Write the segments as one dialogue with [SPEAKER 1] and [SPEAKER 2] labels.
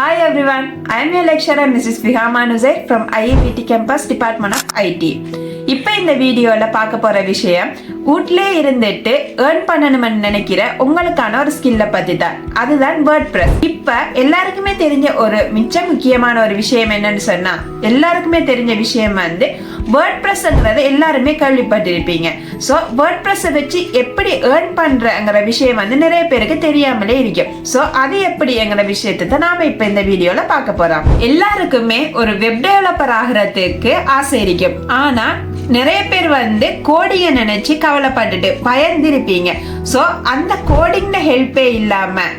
[SPEAKER 1] Hi everyone, I am your lecturer Mrs. Vihama Nuzay from IEPT Campus Department of IT. இப்போ இந்த வீடியோவில் பார்க்க போகிற விஷயம் வீட்டிலே இருந்துட்டு ஏர்ன் பண்ணணும்னு நினைக்கிற உங்களுக்கான ஒரு ஸ்கில்லை பற்றி தான் அதுதான் வேர்ட் ப்ரெஸ் இப்போ எல்லாருக்குமே தெரிஞ்ச ஒரு மிச்ச முக்கியமான ஒரு விஷயம் என்னன்னு சொன்னால் எல்லாருக்குமே தெரிஞ்ச விஷயம் வந்து வேர்ட் ப்ரெஸ்ங்கிறத எல்லாருமே கேள்விப்பட்டிருப்பீங்க. ஸோ வேர்ட் ப்ரெஸ்ஸை வச்சு எப்படி ஏர்ன் பண்ணுறங்கிற விஷயம் வந்து நிறைய பேருக்கு தெரியாமலே இருக்கும் ஸோ அது எப்படிங்கிற விஷயத்தை தான் நாம இப்போ இந்த வீடியோவில் பார்க்க போகிறோம் எல்லாருக்குமே ஒரு வெப் டெவலப்பர் ஆகிறதுக்கு ஆசை இருக்கும் ஆனால் நிறைய பேர் வந்து கோடிங்கை நினைச்சு கவலைப்பட்டுட்டு பயந்திருப்பீங்க. ஸோ அந்த கோடிங் ஹெல்ப்பே இல்லாமல்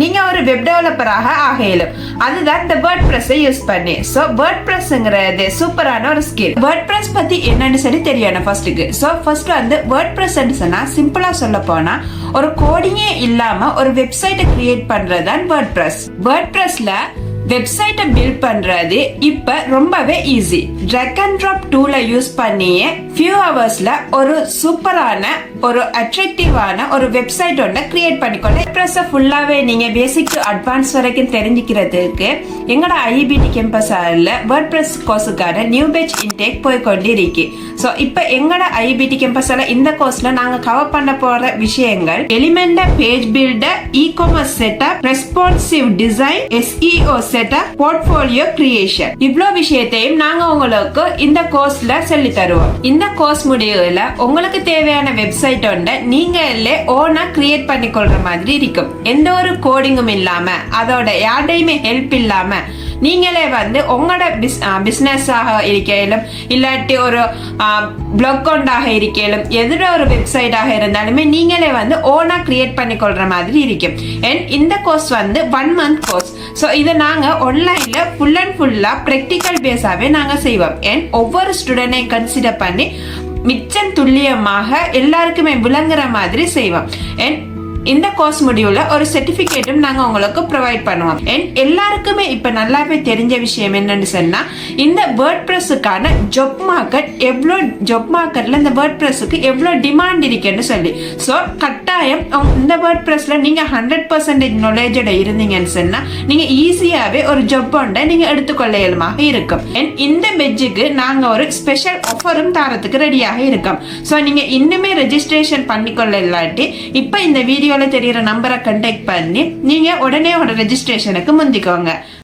[SPEAKER 1] நீங்க ஒரு வெப் டெவலப்பராக ஆக இயலும் அதுதான் இந்த வேர்ட் ப்ரெஸ்ஸை யூஸ் பண்ணி. ஸோ வேர்ட் ப்ரெஸ்ங்கிறது சூப்பரான ஒரு ஸ்கில் வேர்ட் ப்ரெஸ் பத்தி என்னன்னு சொல்லி தெரியணும் ஃபர்ஸ்ட்டுக்கு ஸோ ஃபர்ஸ்ட் வந்து வேர்ட் ப்ரெஸ் சொன்னா சிம்பிளா சொல்ல போனா ஒரு கோடிங்கே இல்லாம ஒரு வெப்சைட்டை கிரியேட் பண்றதுதான் வேர்ட் ப்ரெஸ் வேர்ட் ப்ரெஸ்ல வெப்சைட்டை பில்ட் பண்ணுறது இப்போ ரொம்பவே ஈஸி ட்ரக் அண்ட் ட்ராப் டூல யூஸ் பண்ணியே ஃபியூ ஹவர்ஸில் ஒரு சூப்பரான ஒரு அட்ராக்டிவான ஒரு வெப்சைட் ஒன்று கிரியேட் பண்ணிக்கொள்ள ப்ரெஸ் ஃபுல்லாகவே நீங்கள் பேசிக் டு அட்வான்ஸ் வரைக்கும் தெரிஞ்சுக்கிறதுக்கு எங்களோட ஐபிடி கேம்பஸால வேர்ட் ப்ரெஸ் கோர்ஸுக்கான நியூ பேஜ் இன்டேக் போய் கொண்டு இருக்கு ஸோ இப்போ எங்களோட ஐபிடி கேம்பஸால இந்த கோர்ஸில் நாங்கள் கவர் பண்ண போகிற விஷயங்கள் Elementor page builder e commerce setup responsive design SEO setup portfolio creation இவ்வளோ விஷயத்தையும் நாங்க உங்களுக்கு இந்த கோர்ஸ்ல சொல்லி தருவோம் இந்த கோர்ஸ் முடிவுல உங்களுக்கு தேவையான வெப்சைட் ஒன்றை நீங்களே ஓனா கிரியேட் பண்ணி கொள்ற மாதிரி இருக்கும். எந்த ஒரு கோடிங்கும் இல்லாம அதோட யார்டையுமே ஹெல்ப் இல்லாம நீங்களே வந்து உங்களோட பிஸ் பிஸ்னஸாக இருக்கையிலும் இல்லாட்டி ஒரு பிளாக் அக்கௌண்டாக இருக்கையிலும் எதிர ஒரு வெப்சைட்டாக இருந்தாலுமே நீங்களே வந்து ஓனாக கிரியேட் பண்ணி கொள்கிற மாதிரி இருக்கும். அண்ட் இந்த கோர்ஸ் வந்து ஒன் மந்த் கோர்ஸ் ஸோ இதை நாங்கள் ஆன்லைனில் ஃபுல் அண்ட் ஃபுல்லாக ப்ராக்டிக்கல் பேஸாகவே நாங்கள் செய்வோம். அண்ட் ஒவ்வொரு ஸ்டூடெண்ட்டையும் கன்சிடர் பண்ணி மிச்சம் துல்லியமாக எல்லாருக்குமே விளங்குற மாதிரி செய்வோம். அண்ட் இந்த கோர்ஸ் முடிவுல ஒரு சர்டிபிகேட்டும் நாங்க உங்களுக்கு ப்ரொவைட் பண்ணுவோம். அண்ட் எல்லாருக்குமே இப்ப நல்லாவே தெரிஞ்ச விஷயம் என்னன்னு சொன்னா இந்த வேர்ட் ப்ரெஸ்ஸுக்கான ஜொப் மார்க்கெட் எவ்வளோ ஜொப் மார்க்கெட்ல இந்த வேர்ட் ப்ரெஸ்ஸுக்கு எவ்வளோ டிமாண்ட் இருக்குன்னு சொல்லி. ஸோ கட்டாயம் இந்த வேர்ட் ப்ரெஸ்ல நீங்க ஹண்ட்ரட் பர்சன்டேஜ் நாலேஜோட இருந்தீங்கன்னு சொன்னா நீங்க ஈஸியாவே ஒரு ஜொப் ஒன்றை நீங்க எடுத்துக்கொள்ள இயலுமாக இருக்கும். அண்ட் இந்த பெட்ஜுக்கு நாங்க ஒரு ஸ்பெஷல் ஆஃபரும் தரத்துக்கு ரெடியாக இருக்கோம். ஸோ நீங்க இன்னுமே ரெஜிஸ்ட்ரேஷன் பண்ணிக்கொள்ள இல்லாட்டி இப்போ இந்த வீடியோல தெரியிற நம்பரை கண்டெக்ட் பண்ணி நீங்க உடனே ஒரு ரெஜிஸ்ட்ரேஷனுக்கு முந்திக்கோங்க.